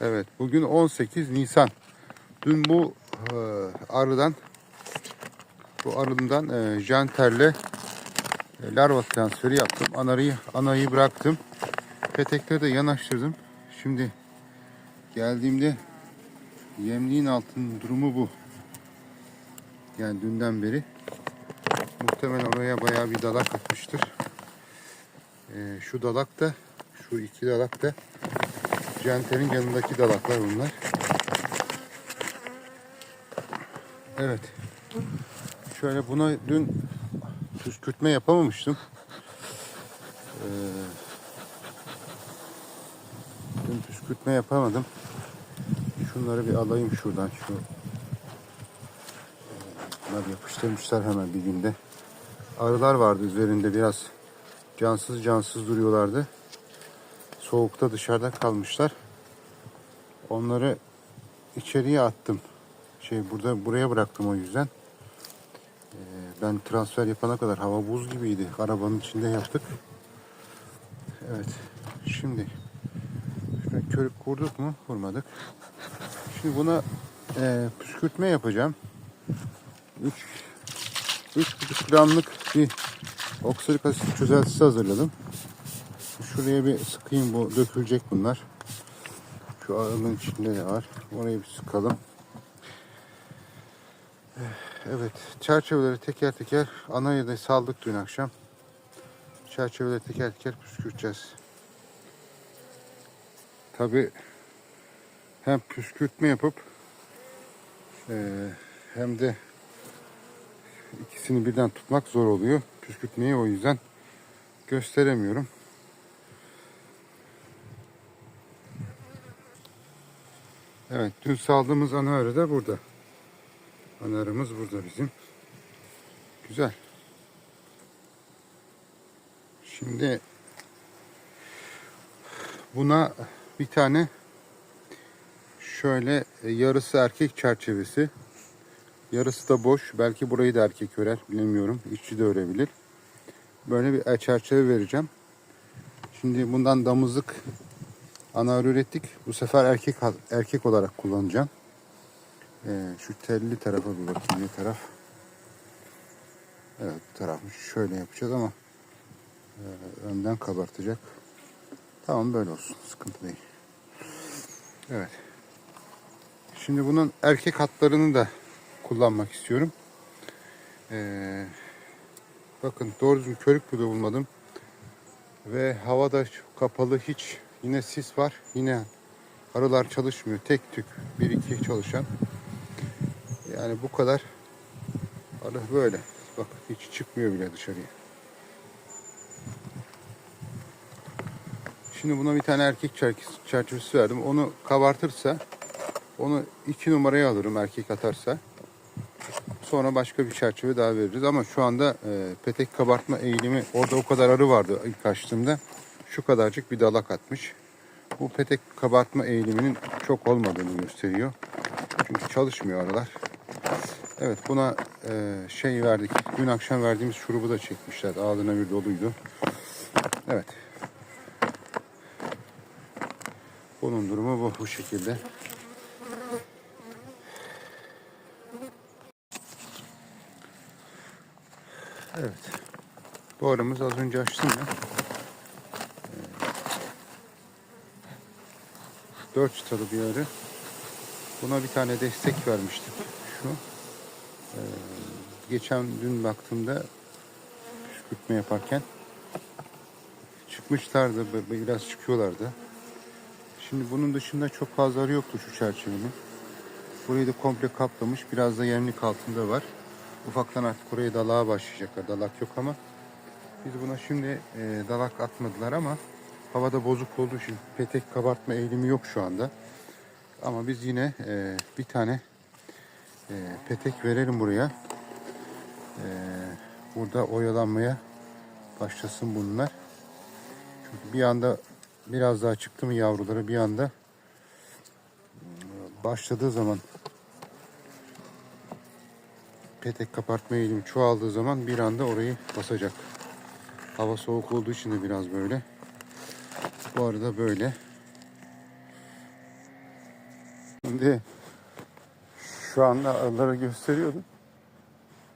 Evet bugün 18 Nisan. Dün bu e, arıdan bu arıdan e, janterle e, larva transferi yaptım. Anarıyı, anayı bıraktım. Petekleri de yanaştırdım. Şimdi geldiğimde yemliğin altının durumu bu. Yani dünden beri. Muhtemelen oraya bayağı bir dalak atmıştır. E, şu dalak da şu iki dalak da Janter'in yanındaki dalaklar bunlar. Evet. Şöyle buna dün püskürtme yapamamıştım. Ee, dün püskürtme yapamadım. Şunları bir alayım şuradan. Şu Bunlar yapıştırmışlar hemen bir günde. Arılar vardı üzerinde biraz cansız cansız duruyorlardı soğukta dışarıda kalmışlar. Onları içeriye attım. Şey burada buraya bıraktım o yüzden. Ee, ben transfer yapana kadar hava buz gibiydi. Arabanın içinde yaptık. Evet. Şimdi şuna körük kurduk mu? Kurmadık. Şimdi buna e, püskürtme yapacağım. 3 3,5 gramlık bir oksalik asit çözeltisi hazırladım. Şuraya bir sıkayım bu dökülecek bunlar. Şu arının içinde de var. Orayı bir sıkalım. Evet çerçeveleri teker teker anaya da saldık dün akşam. Çerçeveleri teker teker püskürteceğiz. Tabi hem püskürtme yapıp eee, hem de ikisini birden tutmak zor oluyor. Püskürtmeyi o yüzden gösteremiyorum. Evet, dün saldığımız ana arı da burada. Ana arımız burada bizim. Güzel. Şimdi buna bir tane şöyle yarısı erkek çerçevesi, yarısı da boş. Belki burayı da erkek örer, bilemiyorum. İşçi de örebilir. Böyle bir çerçeve vereceğim. Şimdi bundan damızlık ana arı ürettik. Bu sefer erkek erkek olarak kullanacağım. Ee, şu telli tarafa bir bakayım ne taraf. Evet bu tarafı şöyle yapacağız ama e, önden kabartacak. Tamam böyle olsun. Sıkıntı değil. Evet. Şimdi bunun erkek hatlarını da kullanmak istiyorum. Ee, bakın doğru düzgün körük bile bulmadım. Ve havada kapalı hiç Yine sis var. Yine arılar çalışmıyor. Tek tük bir iki çalışan. Yani bu kadar arı böyle. Bak hiç çıkmıyor bile dışarıya. Şimdi buna bir tane erkek çerçevesi verdim. Onu kabartırsa onu iki numaraya alırım erkek atarsa. Sonra başka bir çerçeve daha veririz. Ama şu anda e, petek kabartma eğilimi orada o kadar arı vardı ilk açtığımda şu kadarcık bir dalak atmış. Bu petek kabartma eğiliminin çok olmadığını gösteriyor. Çünkü çalışmıyor aralar. Evet buna e, şey verdik. Dün akşam verdiğimiz şurubu da çekmişler. Ağzına bir doluydu. Evet. Bunun durumu bu, bu şekilde. Evet. Bu aramız az önce açtım ya. 4 çıtalı bir arı. Buna bir tane destek vermiştik. Şu. Ee, geçen dün baktığımda püskürtme yaparken çıkmışlardı. Biraz çıkıyorlardı. Şimdi bunun dışında çok fazla arı yoktu şu çerçevenin. Burayı da komple kaplamış. Biraz da yemlik altında var. Ufaktan artık oraya dalağa başlayacaklar. Dalak yok ama biz buna şimdi e, dalak atmadılar ama Havada bozuk olduğu için petek kabartma eğilimi yok şu anda. Ama biz yine e, bir tane e, petek verelim buraya. E, burada oyalanmaya başlasın bunlar. Çünkü bir anda biraz daha çıktı mı yavruları bir anda başladığı zaman petek kapartma eğilimi çoğaldığı zaman bir anda orayı basacak. Hava soğuk olduğu için de biraz böyle. Bu arada böyle. Şimdi şu anda arıları gösteriyordum.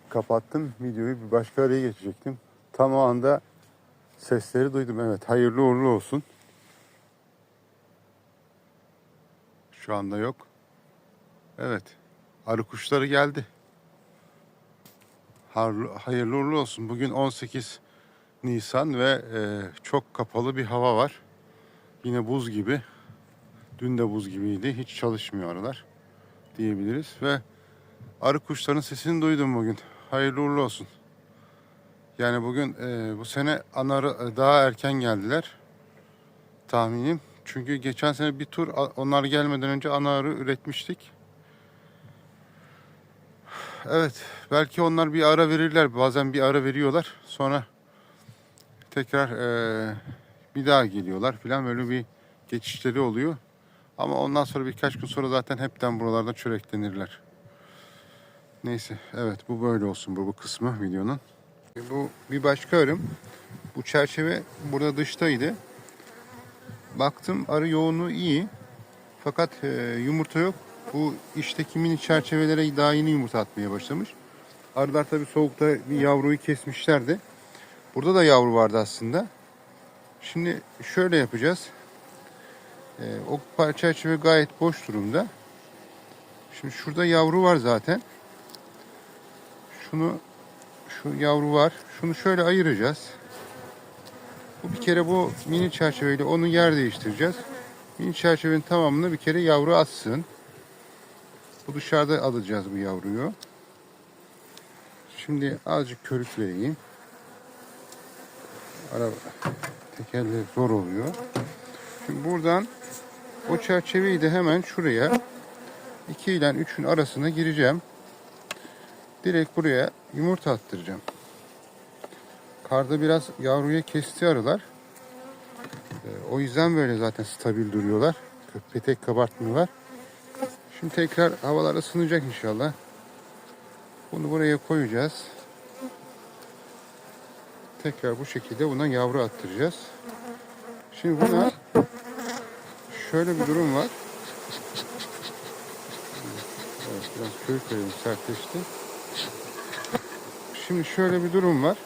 Kapattım videoyu bir başka araya geçecektim. Tam o anda sesleri duydum. Evet hayırlı uğurlu olsun. Şu anda yok. Evet. Arı kuşları geldi. Hayırlı uğurlu olsun. Bugün 18 Nisan ve e, çok kapalı bir hava var. Yine buz gibi. Dün de buz gibiydi. Hiç çalışmıyor arılar diyebiliriz ve arı kuşlarının sesini duydum bugün. Hayırlı uğurlu olsun. Yani bugün e, bu sene ana arı e, daha erken geldiler tahminim. Çünkü geçen sene bir tur onlar gelmeden önce ana arı üretmiştik. Evet belki onlar bir ara verirler. Bazen bir ara veriyorlar. Sonra tekrar e, bir daha geliyorlar filan böyle bir geçişleri oluyor. Ama ondan sonra birkaç gün sonra zaten hepten buralarda çöreklenirler. Neyse evet bu böyle olsun bu, bu kısmı videonun. Bu bir başka arım. Bu çerçeve burada dıştaydı. Baktım arı yoğunluğu iyi. Fakat e, yumurta yok. Bu içteki mini çerçevelere daha yeni yumurta atmaya başlamış. Arılar tabi soğukta bir yavruyu kesmişlerdi. Burada da yavru vardı aslında. Şimdi şöyle yapacağız. Ee, o çerçeve gayet boş durumda. Şimdi şurada yavru var zaten. Şunu şu yavru var. Şunu şöyle ayıracağız. Bu bir kere bu mini çerçeveyle onu yer değiştireceğiz. Mini çerçevenin tamamını bir kere yavru atsın. Bu dışarıda alacağız bu yavruyu. Şimdi azıcık körük vereyim. Araba tekerleri zor oluyor. Şimdi buradan o çerçeveyi de hemen şuraya 2 ile 3'ün arasına gireceğim. Direkt buraya yumurta attıracağım. Karda biraz yavruya kesti arılar. Ee, o yüzden böyle zaten stabil duruyorlar. Petek kabartmıyorlar. Şimdi tekrar havalar ısınacak inşallah. Bunu buraya koyacağız. Tekrar bu şekilde buna yavru attıracağız. Şimdi buna şöyle bir durum var. Evet, biraz köy koyalım sertleşti. Şimdi şöyle bir durum var.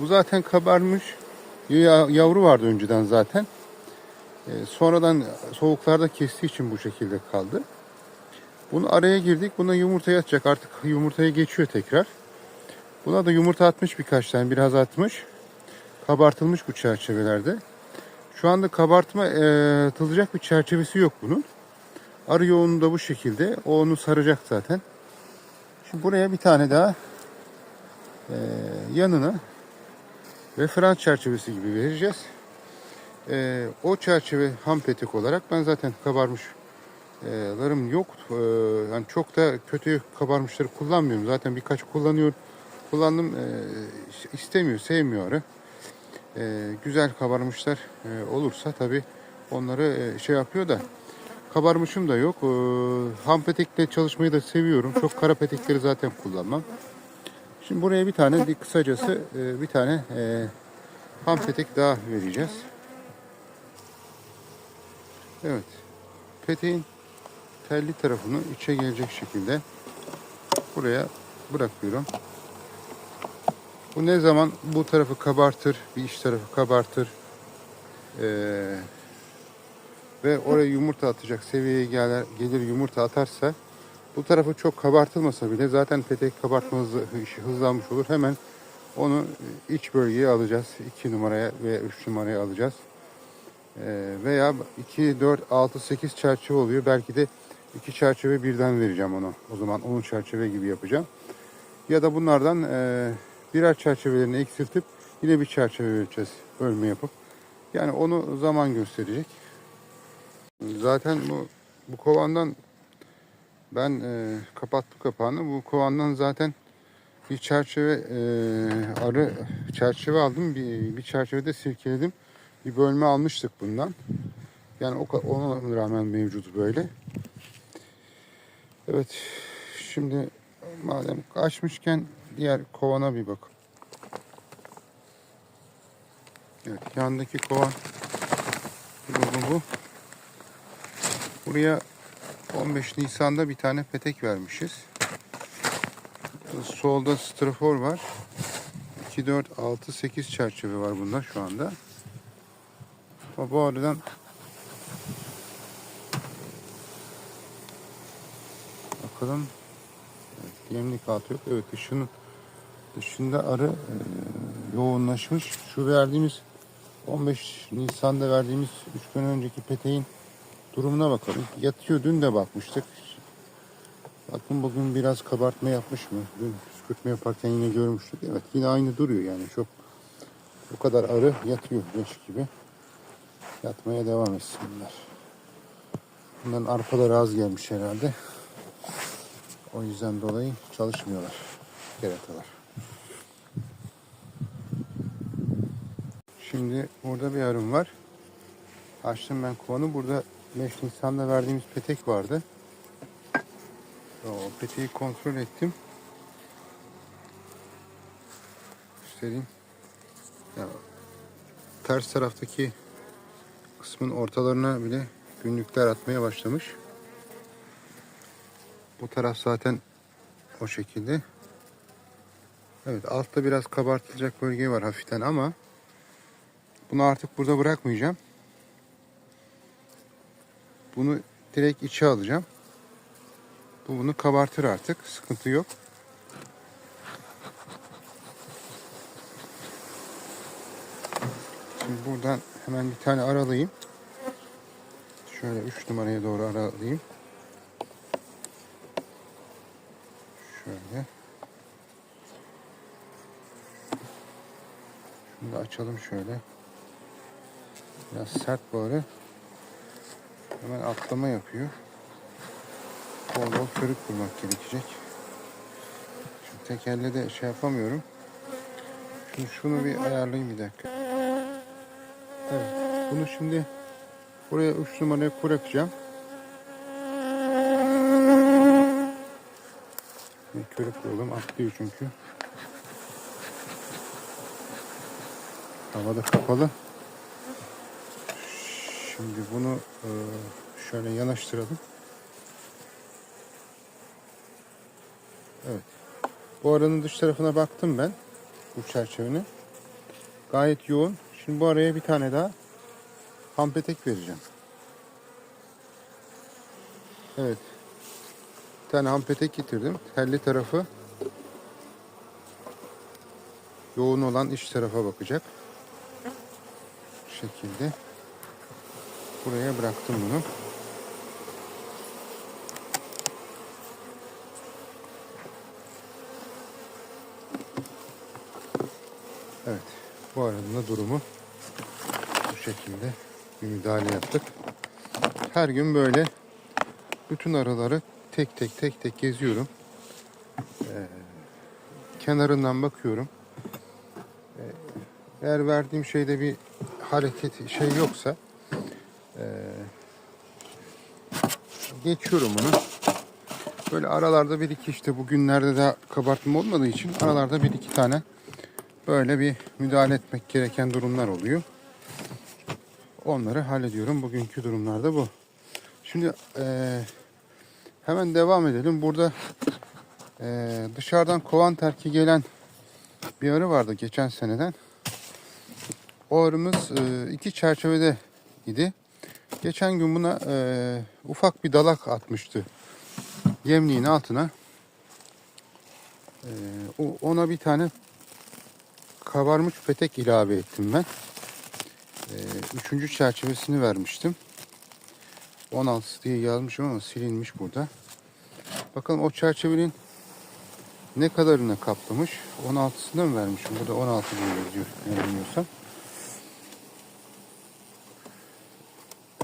Bu zaten kabarmış. Ya- Yavru vardı önceden zaten. Ee, sonradan soğuklarda kestiği için bu şekilde kaldı. Bunu araya girdik. Buna yumurta atacak. Artık yumurtaya geçiyor tekrar. Buna da yumurta atmış birkaç tane. Biraz atmış. Kabartılmış bu çerçevelerde. Şu anda kabartma e, atılacak bir çerçevesi yok bunun. Arı yoğunluğu da bu şekilde. O onu saracak zaten. Şimdi buraya bir tane daha e, yanına referans çerçevesi gibi vereceğiz. E, o çerçeve ham petek olarak ben zaten kabarmış larım yok. E, yani çok da kötü kabarmışları kullanmıyorum. Zaten birkaç kullanıyor. Kullandım e, istemiyor, sevmiyor güzel kabarmışlar e, olursa tabi onları e, şey yapıyor da kabarmışım da yok. Ham petekle çalışmayı da seviyorum. Çok kara petekleri zaten kullanmam. Şimdi buraya bir tane kısacası e, bir tane ham petek daha vereceğiz. Evet. Peteğin telli tarafını içe gelecek şekilde buraya bırakıyorum. Bu ne zaman bu tarafı kabartır, bir iç tarafı kabartır. Ee, ve oraya yumurta atacak seviyeye gelir, gelir yumurta atarsa bu tarafı çok kabartılmasa bile zaten petek kabartma hızı, hızlanmış olur. Hemen onu iç bölgeye alacağız. 2 numaraya ve 3 numaraya alacağız. Ee, veya 2, 4, 6, 8 çerçeve oluyor. Belki de iki çerçeve birden vereceğim onu. O zaman 10 çerçeve gibi yapacağım. Ya da bunlardan e, birer çerçevelerini eksiltip yine bir çerçeve vereceğiz. Bölme yapıp. Yani onu zaman gösterecek. Zaten bu, bu kovandan ben e, kapattım kapağını. Bu kovandan zaten bir çerçeve e, arı çerçeve aldım. Bir, bir çerçevede silkeledim. Bir bölme almıştık bundan. Yani o ona rağmen mevcut böyle. Evet. Şimdi madem açmışken diğer kovana bir bak. Evet, yandaki kovan Bu, bu, bu. Buraya 15 Nisan'da bir tane petek vermişiz. Solda strafor var. 2, 4, 6, 8 çerçeve var bunda şu anda. Bu aradan bakalım evet, yemlik altı yok. Evet dışının dışında arı e, yoğunlaşmış. Şu verdiğimiz 15 Nisan'da verdiğimiz 3 gün önceki peteğin durumuna bakalım. Yatıyor dün de bakmıştık. Bakın bugün biraz kabartma yapmış mı? Dün püskürtme yaparken yine görmüştük. Evet yine aynı duruyor yani çok bu kadar arı yatıyor leş gibi. Yatmaya devam etsinler. Bunların arpaları az gelmiş herhalde. O yüzden dolayı çalışmıyorlar. Keratalar. Şimdi burada bir arım var. Açtım ben kovanı. Burada 5 Nisan'da verdiğimiz petek vardı. O peteği kontrol ettim. Göstereyim. Ya, ters taraftaki kısmın ortalarına bile günlükler atmaya başlamış. Bu taraf zaten o şekilde. Evet altta biraz kabartılacak bölge var hafiften ama bunu artık burada bırakmayacağım. Bunu direkt içe alacağım. Bu bunu kabartır artık. Sıkıntı yok. Şimdi buradan hemen bir tane aralayayım. Şöyle 3 numaraya doğru aralayayım. Şöyle. Da açalım şöyle. Biraz sert arı. Hemen atlama yapıyor. Bol bol körük vurmak gerekecek. Şu tekerle de şey yapamıyorum. Şunu, şunu bir ayarlayayım bir dakika. Evet. Bunu şimdi buraya 3 numaraya bırakacağım. Bir körük vuralım. Atlıyor çünkü. Havada kapalı. Şimdi bunu e, şöyle yanaştıralım. Evet. Bu aranın dış tarafına baktım ben. Bu çerçevenin. Gayet yoğun. Şimdi bu araya bir tane daha ham petek vereceğim. Evet. Bir tane ham petek getirdim. Telli tarafı yoğun olan iç tarafa bakacak. Şekilde. Buraya bıraktım bunu. Evet. Bu aranın da durumu bu şekilde bir müdahale yaptık. Her gün böyle bütün araları tek tek tek tek geziyorum. Ee, kenarından bakıyorum. Ee, eğer verdiğim şeyde bir hareket şey yoksa ee, geçiyorum bunu. Böyle aralarda bir iki işte bugünlerde de kabartma olmadığı için aralarda bir iki tane böyle bir müdahale etmek gereken durumlar oluyor. Onları hallediyorum. Bugünkü durumlarda bu. Şimdi eee, hemen devam edelim. Burada eee, dışarıdan kovan terki gelen bir arı vardı geçen seneden. O arımız eee, iki çerçevede idi. Geçen gün buna eee, ufak bir dalak atmıştı. Yemliğin altına. O- ona bir tane kabarmış petek ilave ettim ben. Ee, üçüncü çerçevesini vermiştim. 16 diye yazmışım ama silinmiş burada. Bakalım o çerçevenin ne kadarını kaplamış? 16'sını mı vermişim? Burada 16 diye yazıyor. Yani bilmiyorsam.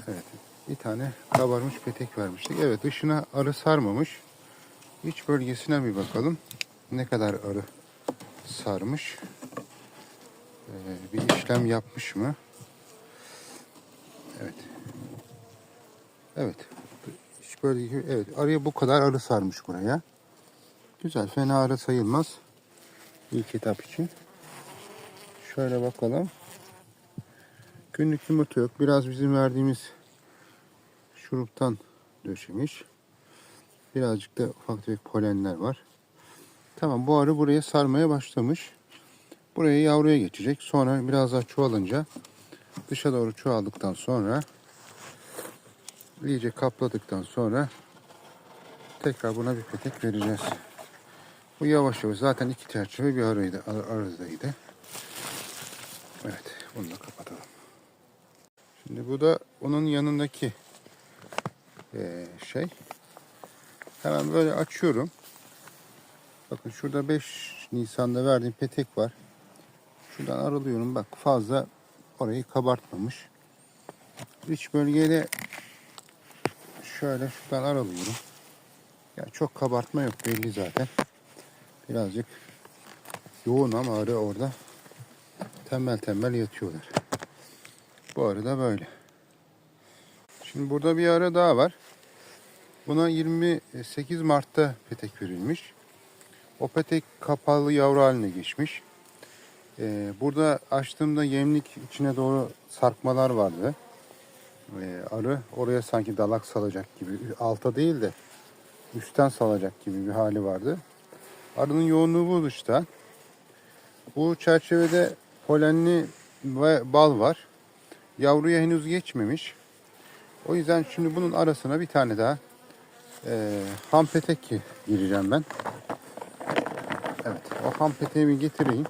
Evet. Bir tane kabarmış petek vermiştik. Evet dışına arı sarmamış. İç bölgesine bir bakalım. Ne kadar arı sarmış. Ee, bir işlem yapmış mı? Evet. Evet. Hiç böyle evet araya bu kadar arı sarmış buraya. Güzel. Fena arı sayılmaz. İlk etap için. Şöyle bakalım. Günlük yumurta yok. Biraz bizim verdiğimiz şuruptan döşemiş. Birazcık da ufak tefek polenler var. Tamam bu arı buraya sarmaya başlamış. Buraya yavruya geçecek. Sonra biraz daha çoğalınca dışa doğru çoğaldıktan sonra iyice kapladıktan sonra tekrar buna bir petek vereceğiz. Bu yavaş yavaş zaten iki çerçeve bir araydı, ar- arızdaydı. Evet, bunu da kapatalım. Şimdi bu da onun yanındaki şey. Hemen böyle açıyorum. Bakın şurada 5 Nisan'da verdiğim petek var. Şuradan aralıyorum. Bak fazla orayı kabartmamış. İç bölgeyle şöyle şuradan aralıyorum. Ya çok kabartma yok belli zaten. Birazcık yoğun ama arı orada tembel tembel yatıyorlar. Bu arı da böyle. Şimdi burada bir arı daha var. Buna 28 Mart'ta petek verilmiş. O petek kapalı yavru haline geçmiş. Ee, burada açtığımda yemlik içine doğru sarkmalar vardı. Ee, arı oraya sanki dalak salacak gibi. Alta değil de üstten salacak gibi bir hali vardı. Arının yoğunluğu bu dışta. Bu çerçevede polenli ve bal var. Yavruya henüz geçmemiş. O yüzden şimdi bunun arasına bir tane daha e, ham petek gireceğim ben. Evet, o ham peteğimi getireyim.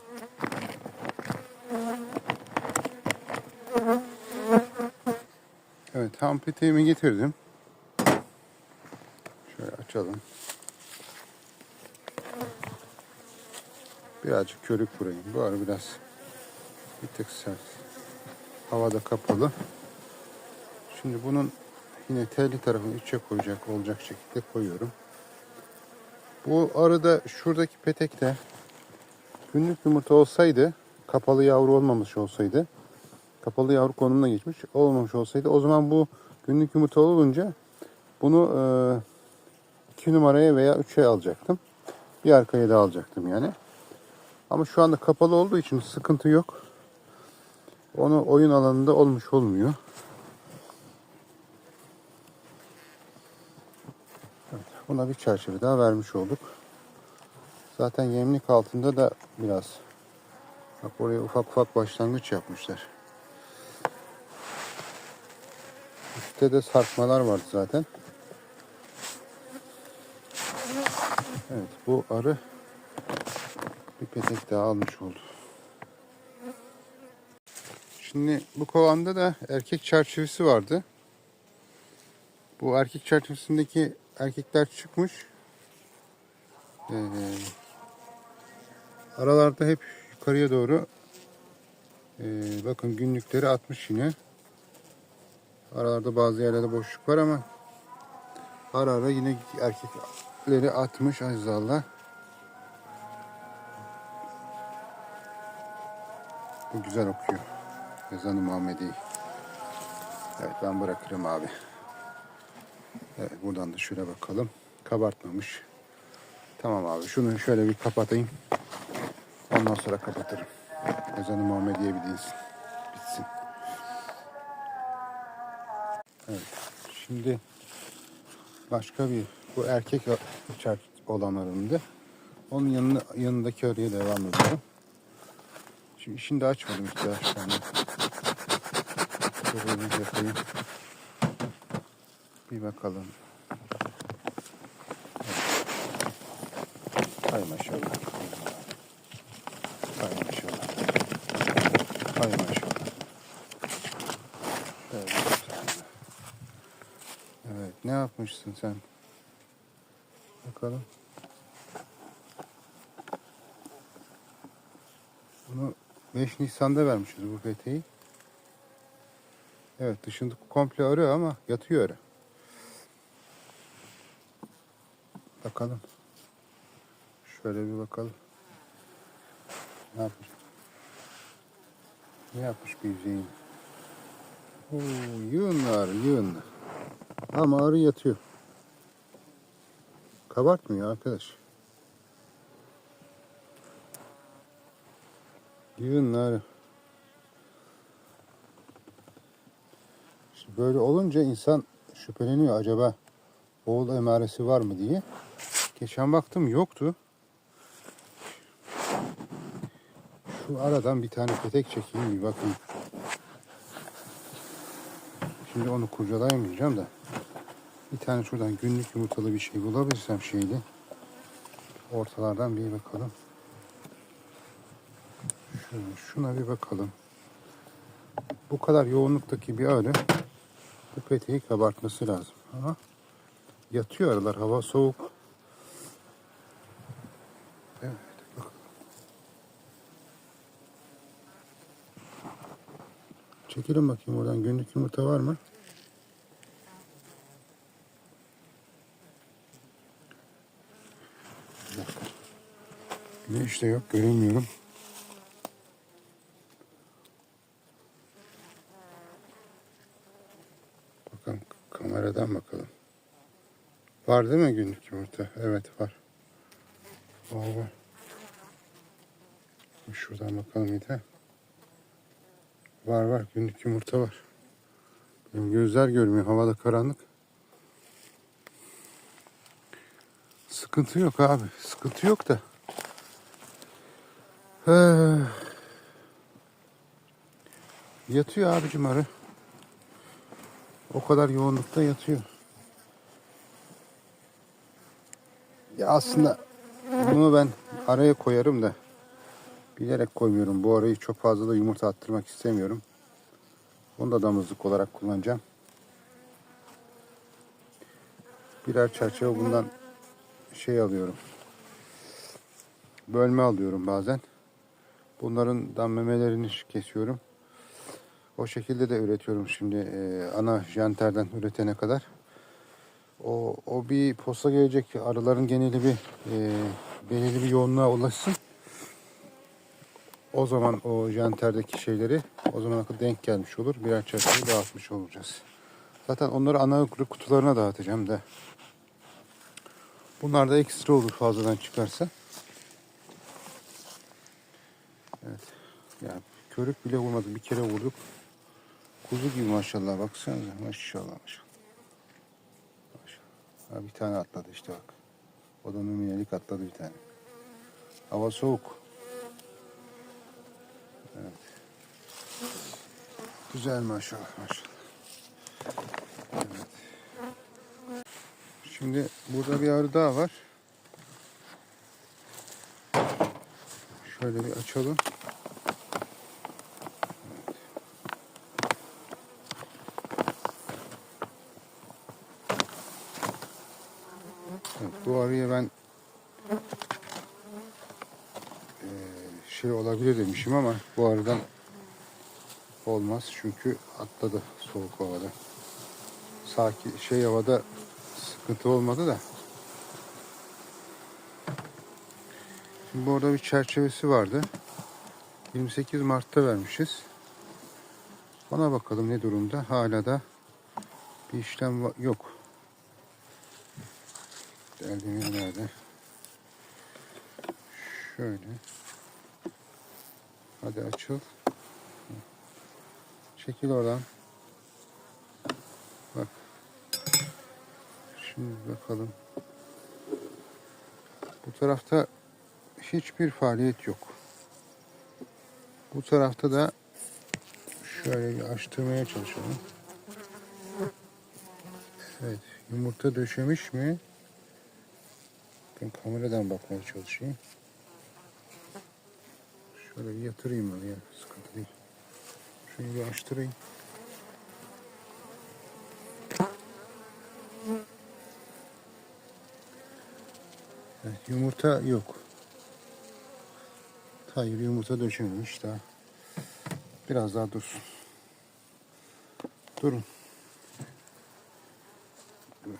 Evet, ham peteğimi getirdim. Şöyle açalım. Birazcık körük vurayım. Bu ara biraz bir tık sert. Havada kapalı. Şimdi bunun yine telli tarafını içe koyacak olacak şekilde koyuyorum. Bu arada şuradaki petekte günlük yumurta olsaydı, kapalı yavru olmamış olsaydı, kapalı yavru konumuna geçmiş olmamış olsaydı o zaman bu günlük yumurta olunca bunu 2 numaraya veya 3'e alacaktım. Bir arkaya da alacaktım yani. Ama şu anda kapalı olduğu için sıkıntı yok. Onu oyun alanında olmuş olmuyor. Buna bir çerçeve daha vermiş olduk. Zaten yemlik altında da biraz bak oraya ufak ufak başlangıç yapmışlar. Üstte de sarkmalar vardı zaten. Evet bu arı bir petek daha almış oldu. Şimdi bu kovanda da erkek çerçevesi vardı. Bu erkek çerçevesindeki erkekler çıkmış. Ee, aralarda hep yukarıya doğru ee, bakın günlükleri atmış yine. Aralarda bazı yerlerde boşluk var ama ara ara yine erkekleri atmış azizallah. Bu güzel okuyor. Ezan-ı Muhammedi. Evet ben bırakırım abi. Evet buradan da şöyle bakalım. Kabartmamış. Tamam abi şunu şöyle bir kapatayım. Ondan sonra kapatırım. Ezan-ı Muhammediye bir dinsin. Bitsin. Evet. Şimdi başka bir bu erkek çer olanlarında onun yanına, yanındaki araya devam ediyorum. Şimdi de açmadım işte anda. Şöyle bir yapayım. Bir bakalım. Hay maşallah. Hay maşallah. Hay maşallah. Evet, ne yapmışsın sen? Bakalım. Bunu 5 Nisan'da vermişiz bu peteği. Evet dışında komple arı ama yatıyor arı. Bakalım. Şöyle bir bakalım. Ne yapmış? Ne yapmış yüzeyini? Oo, yığınlı arı yığınlı. Ama arı yatıyor. Kabartmıyor arkadaş. Yığınlı arı. Böyle olunca insan şüpheleniyor acaba oğul emaresi var mı diye. Geçen baktım yoktu. Şu aradan bir tane petek çekeyim bir bakın. Şimdi onu kurcalayamayacağım da. Bir tane şuradan günlük yumurtalı bir şey bulabilirsem şeydi. Ortalardan bir bakalım. Şöyle şuna bir bakalım. Bu kadar yoğunluktaki bir arı bu peteği kabartması lazım. Ama yatıyor arılar. Hava soğuk. Çekelim bakayım oradan günlük yumurta var mı? Güneş de yok göremiyorum. Bakalım kameradan bakalım. Var değil mi günlük yumurta? Evet var. Var var. Şuradan bakalım bir de. Var var günlük yumurta var. Benim gözler görmüyor. Havada karanlık. Sıkıntı yok abi. Sıkıntı yok da. Ee, yatıyor abicim arı. O kadar yoğunlukta yatıyor. Ya aslında bunu ben araya koyarım da bilerek koymuyorum. Bu arayı çok fazla da yumurta attırmak istemiyorum. Bunu da damızlık olarak kullanacağım. Birer çerçeve bundan şey alıyorum. Bölme alıyorum bazen. Bunların da memelerini kesiyorum. O şekilde de üretiyorum şimdi e, ana janterden üretene kadar. O, o bir posta gelecek arıların geneli bir e, belirli bir yoğunluğa ulaşsın. O zaman o janterdeki şeyleri o zamana kadar denk gelmiş olur. Birer çerçeve dağıtmış olacağız. Zaten onları ana kutularına dağıtacağım da. Bunlar da ekstra olur fazladan çıkarsa. Evet. Yani körük bile vurmadı. Bir kere vurduk. Kuzu gibi maşallah baksanıza. Maşallah maşallah. Maşallah. Ha, bir tane atladı işte bak. O da numunelik atladı bir tane. Hava soğuk. Güzel maşallah maşallah. Evet. Şimdi burada bir arı daha var. Şöyle bir açalım. Evet, bu arıya ben şey olabilir demişim ama bu arıdan olmaz çünkü atladı soğuk havada. Sakin şey havada sıkıntı olmadı da. Şimdi burada bir çerçevesi vardı. 28 Mart'ta vermişiz. Ona bakalım ne durumda. Hala da bir işlem yok. Derdimiz nerede? Şöyle. Hadi açıl. Çekil oradan. Bak. Şimdi bakalım. Bu tarafta hiçbir faaliyet yok. Bu tarafta da şöyle bir açtırmaya çalışalım. Evet. Yumurta döşemiş mi? Ben kameradan bakmaya çalışayım. Şöyle bir yatırayım oraya. Sıkıntı değil. Şunu bir açtırayım. Evet, yumurta yok. Hayır yumurta döşememiş daha. Biraz daha dursun. Durun. Evet.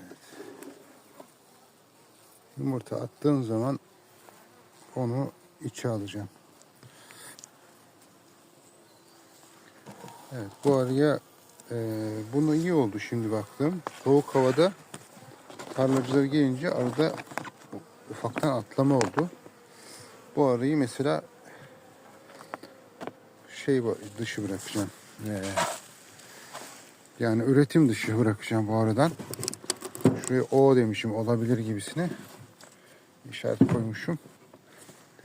Yumurta attığın zaman onu içe alacağım. Evet bu araya e, bunu iyi oldu şimdi baktım. Soğuk havada tarlacılar gelince arada ufaktan atlama oldu. Bu arayı mesela şey dışı bırakacağım. Ee, Yani üretim dışı bırakacağım bu aradan. Şuraya O demişim olabilir gibisine. İşaret koymuşum.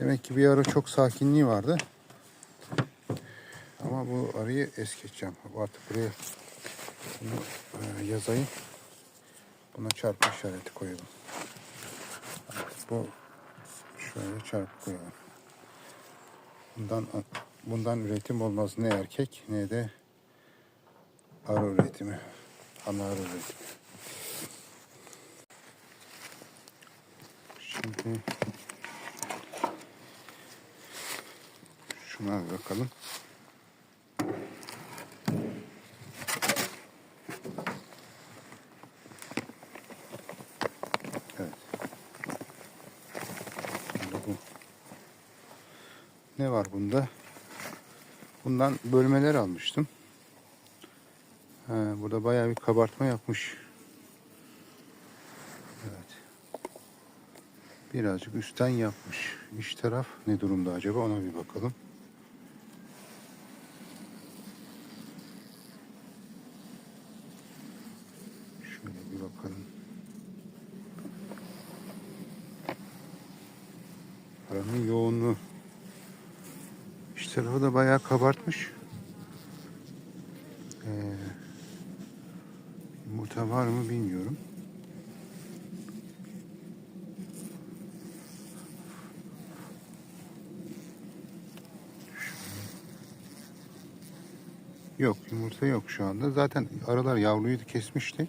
Demek ki bir ara çok sakinliği vardı. Bu arayı es geçeceğim. Artık buraya bunu e, yazayım. Buna çarpı işareti koyalım. Bu şöyle çarpı koyalım. Bundan bundan üretim olmaz ne erkek ne de arı üretimi. Ana arı üretimi. Şimdi şuna bakalım. Evet. Şimdi bu. Ne var bunda? Bundan bölmeler almıştım. Ha, burada bayağı bir kabartma yapmış. Evet. Birazcık üstten yapmış. İç taraf ne durumda acaba ona bir bakalım. Şöyle bir bakalım. Paranın yoğunluğu. İç tarafı da bayağı kabartmış. Ee, yumurta var mı bilmiyorum. Yok yumurta yok şu anda. Zaten aralar yavruyu kesmişti.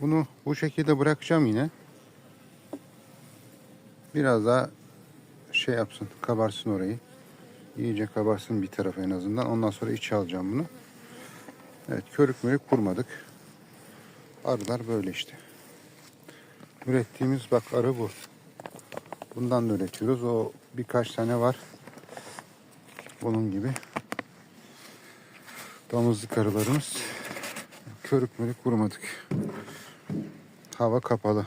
Bunu bu şekilde bırakacağım yine. Biraz daha şey yapsın, kabarsın orayı. İyice kabarsın bir taraf en azından. Ondan sonra içe alacağım bunu. Evet, körük mürük kurmadık. Arılar böyle işte. Ürettiğimiz bak arı bu. Bundan da üretiyoruz. O birkaç tane var. Bunun gibi. Damızlık arılarımız. Körük mürük kurmadık. Hava kapalı.